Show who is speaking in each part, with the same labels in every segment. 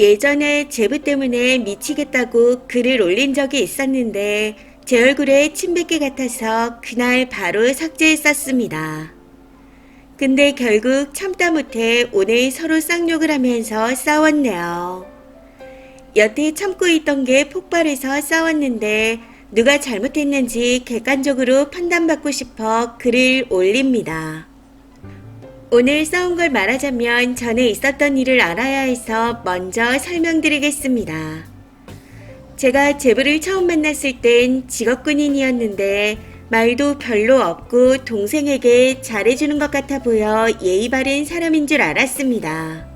Speaker 1: 예전에 제부 때문에 미치겠다고 글을 올린 적이 있었는데 제 얼굴에 침 뱉기 같아서 그날 바로 삭제했었습니다. 근데 결국 참다 못해 오늘 서로 쌍욕을 하면서 싸웠네요. 여태 참고 있던 게 폭발해서 싸웠는데 누가 잘못했는지 객관적으로 판단받고 싶어 글을 올립니다. 오늘 싸운 걸 말하자면 전에 있었던 일을 알아야 해서 먼저 설명드리겠습니다. 제가 제부를 처음 만났을 땐 직업군인이었는데 말도 별로 없고 동생에게 잘해주는 것 같아 보여 예의 바른 사람인 줄 알았습니다.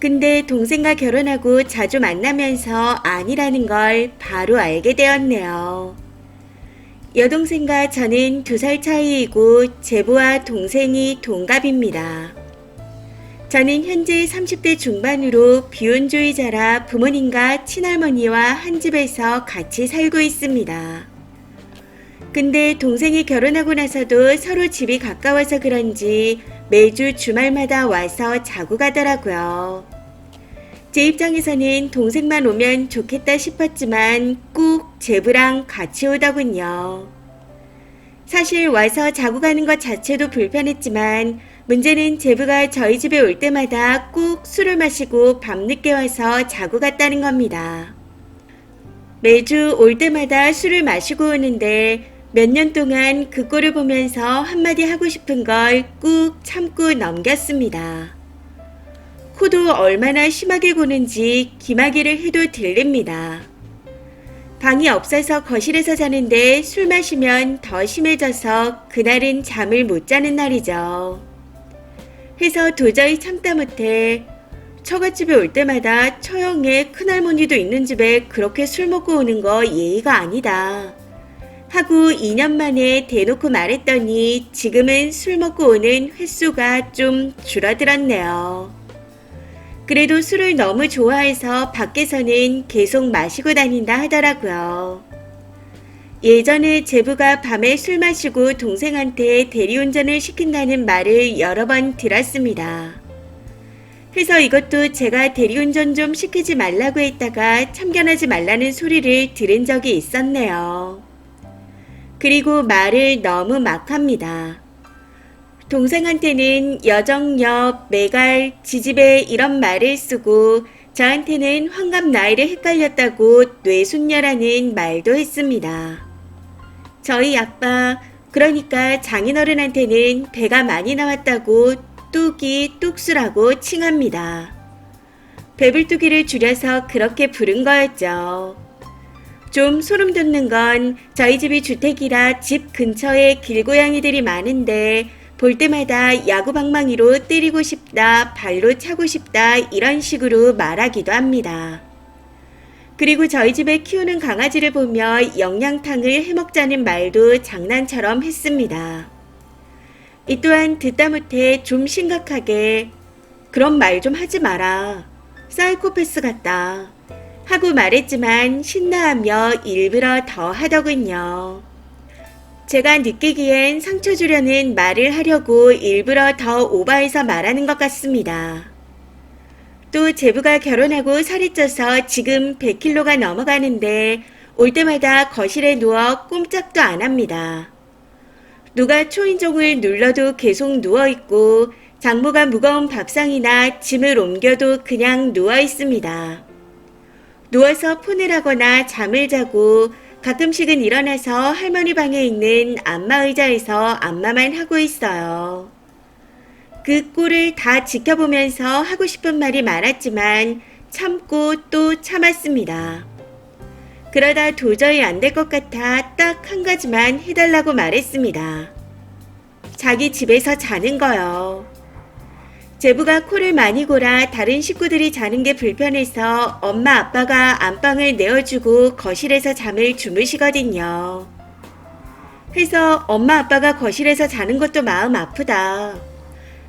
Speaker 1: 근데 동생과 결혼하고 자주 만나면서 아니라는 걸 바로 알게 되었네요. 여동생과 저는 두 살 차이이고 제부와 동생이 동갑입니다. 저는 현재 30대 중반으로 비혼주의자라 부모님과 친할머니와 한 집에서 같이 살고 있습니다. 근데 동생이 결혼하고 나서도 서로 집이 가까워서 그런지 매주 주말마다 와서 자고 가더라고요. 제 입장에서는 동생만 오면 좋겠다 싶었지만 꼭 제부랑 같이 오더군요. 사실 와서 자고 가는 것 자체도 불편했지만 문제는 제부가 저희 집에 올 때마다 꼭 술을 마시고 밤늦게 와서 자고 갔다는 겁니다. 매주 올 때마다 술을 마시고 오는데 몇 년 동안 그 꼴을 보면서 한마디 하고 싶은 걸 꾹 참고 넘겼습니다. 코도 얼마나 심하게 고는지 기마개를 해도 들립니다. 방이 없어서 거실에서 자는데 술 마시면 더 심해져서 그날은 잠을 못 자는 날이죠. 해서 도저히 참다 못해 처갓집에 올 때마다 처형의 큰할머니도 있는 집에 그렇게 술 먹고 오는 거 예의가 아니다. 하고 2년 만에 대놓고 말했더니 지금은 술 먹고 오는 횟수가 좀 줄어들었네요. 그래도 술을 너무 좋아해서 밖에서는 계속 마시고 다닌다 하더라고요. 예전에 제부가 밤에 술 마시고 동생한테 대리운전을 시킨다는 말을 여러 번 들었습니다. 그래서 이것도 제가 대리운전 좀 시키지 말라고 했다가 참견하지 말라는 소리를 들은 적이 있었네요. 그리고 말을 너무 막 합니다. 동생한테는 여정역, 매갈, 지지배 이런 말을 쓰고 저한테는 환갑 나이를 헷갈렸다고 뇌순녀라는 말도 했습니다. 저희 아빠, 그러니까 장인어른한테는 배가 많이 나왔다고 뚝이 뚝수라고 칭합니다. 배불뚝이를 줄여서 그렇게 부른 거였죠. 좀 소름 돋는 건 저희 집이 주택이라 집 근처에 길고양이들이 많은데 볼 때마다 야구방망이로 때리고 싶다, 발로 차고 싶다 이런 식으로 말하기도 합니다. 그리고 저희 집에 키우는 강아지를 보며 영양탕을 해먹자는 말도 장난처럼 했습니다. 이 또한 듣다 못해 좀 심각하게 그런 말 좀 하지 마라. 사이코패스 같다. 하고 말했지만 신나하며 일부러 더 하더군요. 제가 느끼기엔 상처 주려는 말을 하려고 일부러 더 오버해서 말하는 것 같습니다. 또 제부가 결혼하고 살이 쪄서 지금 100kg가 넘어가는데 올 때마다 거실에 누워 꼼짝도 안 합니다. 누가 초인종을 눌러도 계속 누워 있고 장모가 무거운 밥상이나 짐을 옮겨도 그냥 누워 있습니다. 누워서 폰을 하거나 잠을 자고 가끔씩은 일어나서 할머니 방에 있는 안마 의자에서 안마만 하고 있어요. 그 꼴을 다 지켜보면서 하고 싶은 말이 많았지만 참고 또 참았습니다. 그러다 도저히 안 될 것 같아 딱 한 가지만 해달라고 말했습니다. 자기 집에서 자는 거요. 제부가 코를 많이 골아 다른 식구들이 자는 게 불편해서 엄마 아빠가 안방을 내어주고 거실에서 잠을 주무시거든요. 그래서 엄마 아빠가 거실에서 자는 것도 마음 아프다.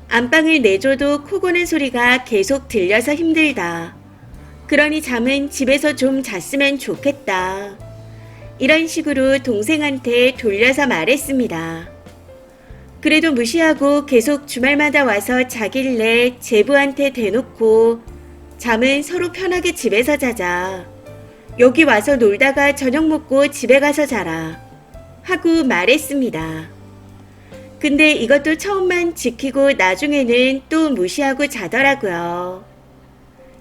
Speaker 1: 안방을 내줘도 코 고는 소리가 계속 들려서 힘들다. 그러니 잠은 집에서 좀 잤으면 좋겠다. 이런 식으로 동생한테 돌려서 말했습니다. 그래도 무시하고 계속 주말마다 와서 자길래 제부한테 대놓고 잠은 서로 편하게 집에서 자자. 여기 와서 놀다가 저녁 먹고 집에 가서 자라. 하고 말했습니다. 근데 이것도 처음만 지키고 나중에는 또 무시하고 자더라고요.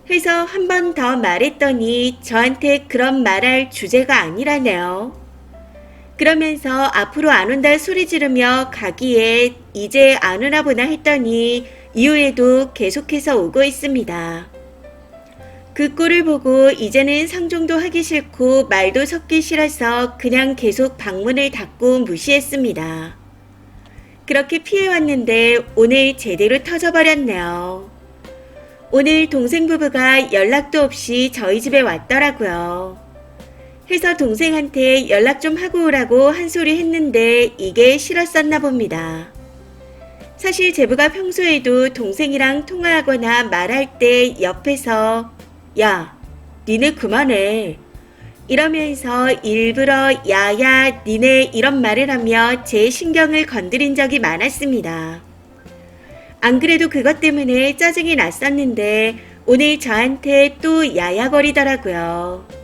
Speaker 1: 해서 한 번 더 말했더니 저한테 그런 말할 주제가 아니라네요. 그러면서 앞으로 안 온다 소리 지르며 가기에 이제 안 오나 보나 했더니 이후에도 계속해서 오고 있습니다. 그 꼴을 보고 이제는 상종도 하기 싫고 말도 섞기 싫어서 그냥 계속 방문을 닫고 무시했습니다. 그렇게 피해왔는데 오늘 제대로 터져버렸네요. 오늘 동생 부부가 연락도 없이 저희 집에 왔더라고요. 해서 동생한테 연락 좀 하고 오라고 한 소리 했는데 이게 싫었었나 봅니다. 사실 제부가 평소에도 동생이랑 통화하거나 말할 때 옆에서 야, 니네 그만해. 이러면서 일부러 야야, 니네 이런 말을 하며 제 신경을 건드린 적이 많았습니다. 안 그래도 그것 때문에 짜증이 났었는데 오늘 저한테 또 야야거리더라고요.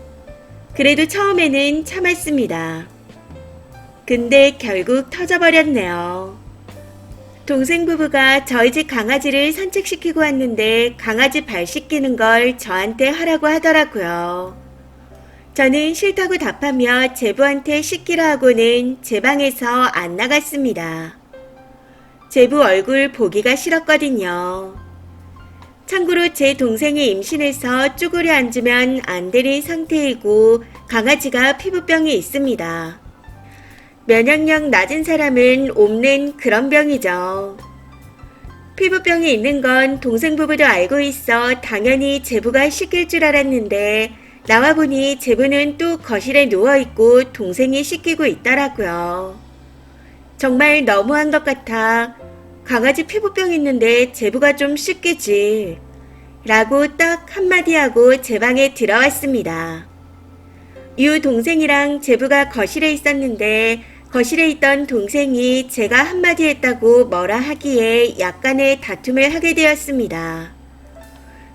Speaker 1: 그래도 처음에는 참았습니다. 근데 결국 터져버렸네요. 동생 부부가 저희 집 강아지를 산책시키고 왔는데 강아지 발 씻기는 걸 저한테 하라고 하더라고요. 저는 싫다고 답하며 제부한테 씻기라 하고는 제 방에서 안 나갔습니다. 제부 얼굴 보기가 싫었거든요. 참고로 제 동생이 임신해서 쭈그려 앉으면 안 되는 상태이고 강아지가 피부병이 있습니다. 면역력 낮은 사람은 옵는 그런 병이죠. 피부병이 있는 건 동생 부부도 알고 있어 당연히 제부가 씻길 줄 알았는데 나와 보니 제부는 또 거실에 누워 있고 동생이 씻기고 있더라고요. 정말 너무한 것 같아. 강아지 피부병 있는데 제부가 좀 씻기지. 라고 딱 한마디 하고 제 방에 들어왔습니다. 유 동생이랑 제부가 거실에 있었는데 거실에 있던 동생이 제가 한마디 했다고 뭐라 하기에 약간의 다툼을 하게 되었습니다.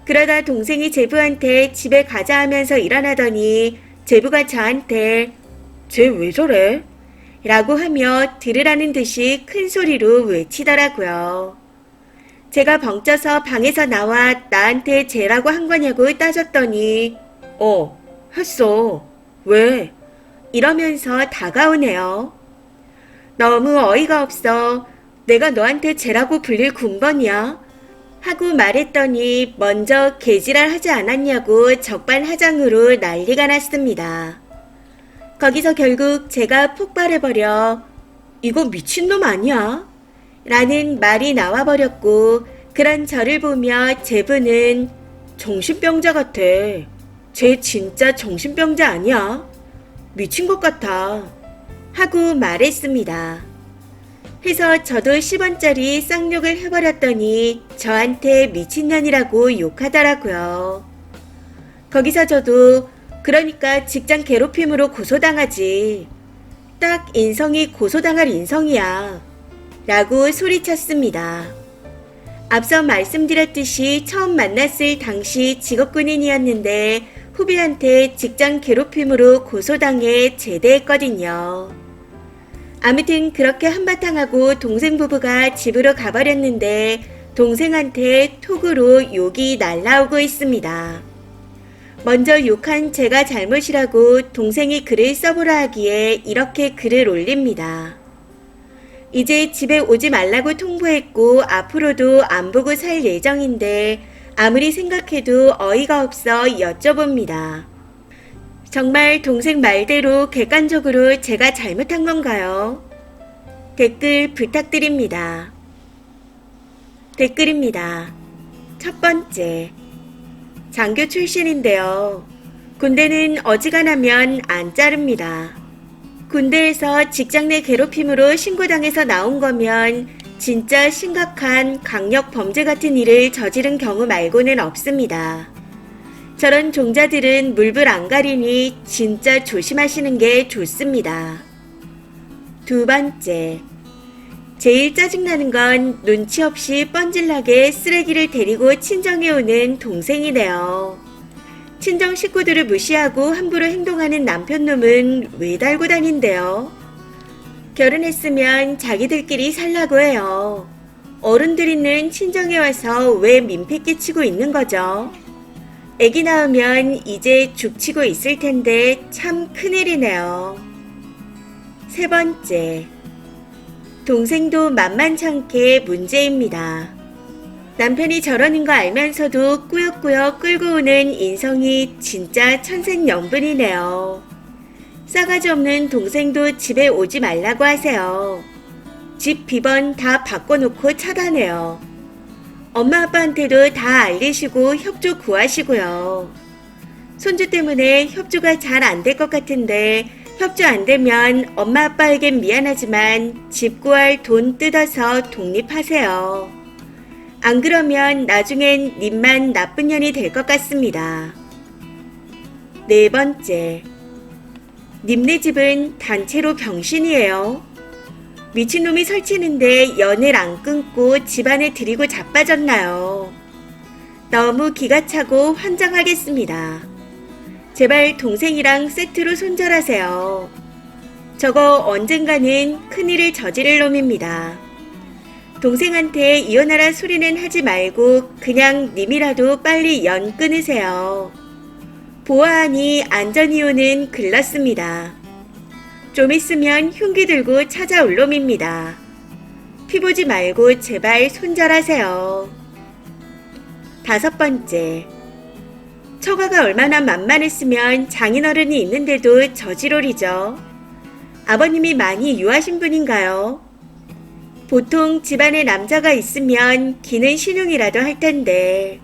Speaker 1: 그러다 동생이 제부한테 집에 가자 하면서 일어나더니 제부가 저한테 쟤 왜 저래? 라고 하며 들으라는 듯이 큰 소리로 외치더라고요. 제가 벙쪄서 방에서 나와 나한테 쟤라고 한 거냐고 따졌더니 어, 했어. 왜? 이러면서 다가오네요. 너무 어이가 없어. 내가 너한테 쟤라고 불릴 군번이야? 하고 말했더니 먼저 개지랄 하지 않았냐고 적반하장으로 난리가 났습니다. 거기서 결국 제가 폭발해버려 이거 미친놈 아니야? 라는 말이 나와버렸고 그런 저를 보며 제부는 정신병자 같아. 쟤 진짜 정신병자 아니야? 미친 것 같아. 하고 말했습니다. 해서 저도 10원짜리 쌍욕을 해버렸더니 저한테 미친년이라고 욕하더라고요. 거기서 저도 그러니까 직장 괴롭힘으로 고소당하지. 딱 인성이 고소당할 인성이야. 라고 소리쳤습니다. 앞서 말씀드렸듯이 처음 만났을 당시 직업군인이었는데 후배한테 직장 괴롭힘으로 고소당해 제대했거든요. 아무튼 그렇게 한바탕 하고 동생 부부가 집으로 가버렸는데 동생한테 톡으로 욕이 날라오고 있습니다. 먼저 욕한 제가 잘못이라고 동생이 글을 써보라 하기에 이렇게 글을 올립니다. 이제 집에 오지 말라고 통보했고 앞으로도 안 보고 살 예정인데 아무리 생각해도 어이가 없어 여쭤봅니다. 정말 동생 말대로 객관적으로 제가 잘못한 건가요? 댓글 부탁드립니다. 댓글입니다. 첫 번째. 장교 출신인데요. 군대는 어지간하면 안 자릅니다. 군대에서 직장 내 괴롭힘으로 신고당해서 나온 거면 진짜 심각한 강력 범죄 같은 일을 저지른 경우 말고는 없습니다. 저런 종자들은 물불 안 가리니 진짜 조심하시는 게 좋습니다. 두 번째. 제일 짜증나는 건 눈치 없이 뻔질나게 쓰레기를 데리고 친정에 오는 동생이네요. 친정 식구들을 무시하고 함부로 행동하는 남편놈은 왜 달고 다닌대요? 결혼했으면 자기들끼리 살라고 해요. 어른들 있는 친정에 와서 왜 민폐 끼치고 있는 거죠? 애기 낳으면 이제 죽치고 있을 텐데 참 큰일이네요. 세 번째. 동생도 만만찮게 문제입니다. 남편이 저러는 거 알면서도 꾸역꾸역 끌고 오는 인성이 진짜 천생연분이네요. 싸가지 없는 동생도 집에 오지 말라고 하세요. 집 비번 다 바꿔놓고 차단해요. 엄마 아빠한테도 다 알리시고 협조 구하시고요. 손주 때문에 협조가 잘 안 될 것 같은데 협조 안 되면 엄마 아빠에겐 미안하지만 집 구할 돈 뜯어서 독립하세요. 안 그러면 나중엔 님만 나쁜 년이 될 것 같습니다. 네 번째. 님네 집은 단체로 병신이에요. 미친놈이 설치는데 연을 안 끊고 집안에 들이고 자빠졌나요? 너무 기가 차고 환장하겠습니다. 제발 동생이랑 세트로 손절하세요. 저거 언젠가는 큰일을 저지를 놈입니다. 동생한테 이혼하라 소리는 하지 말고 그냥 님이라도 빨리 연 끊으세요. 보아하니 안전이혼은 글렀습니다. 좀 있으면 흉기 들고 찾아올 놈입니다. 피 보지 말고 제발 손절하세요. 다섯 번째. 처가가 얼마나 만만했으면 장인어른이 있는데도 저지롤이죠. 아버님이 많이 유하신 분인가요? 보통 집안에 남자가 있으면 기는 신용이라도 할 텐데.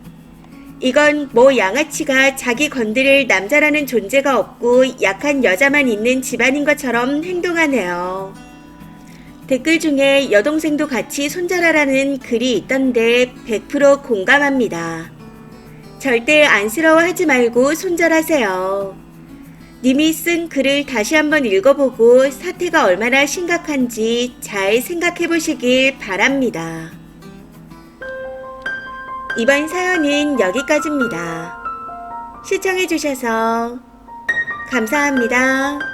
Speaker 1: 이건 뭐 양아치가 자기 건드릴 남자라는 존재가 없고 약한 여자만 있는 집안인 것처럼 행동하네요. 댓글 중에 여동생도 같이 손절하라는 글이 있던데 100% 공감합니다. 절대 안쓰러워하지 말고 손절하세요. 님이 쓴 글을 다시 한번 읽어보고 사태가 얼마나 심각한지 잘 생각해 보시길 바랍니다. 이번 사연은 여기까지입니다. 시청해 주셔서 감사합니다.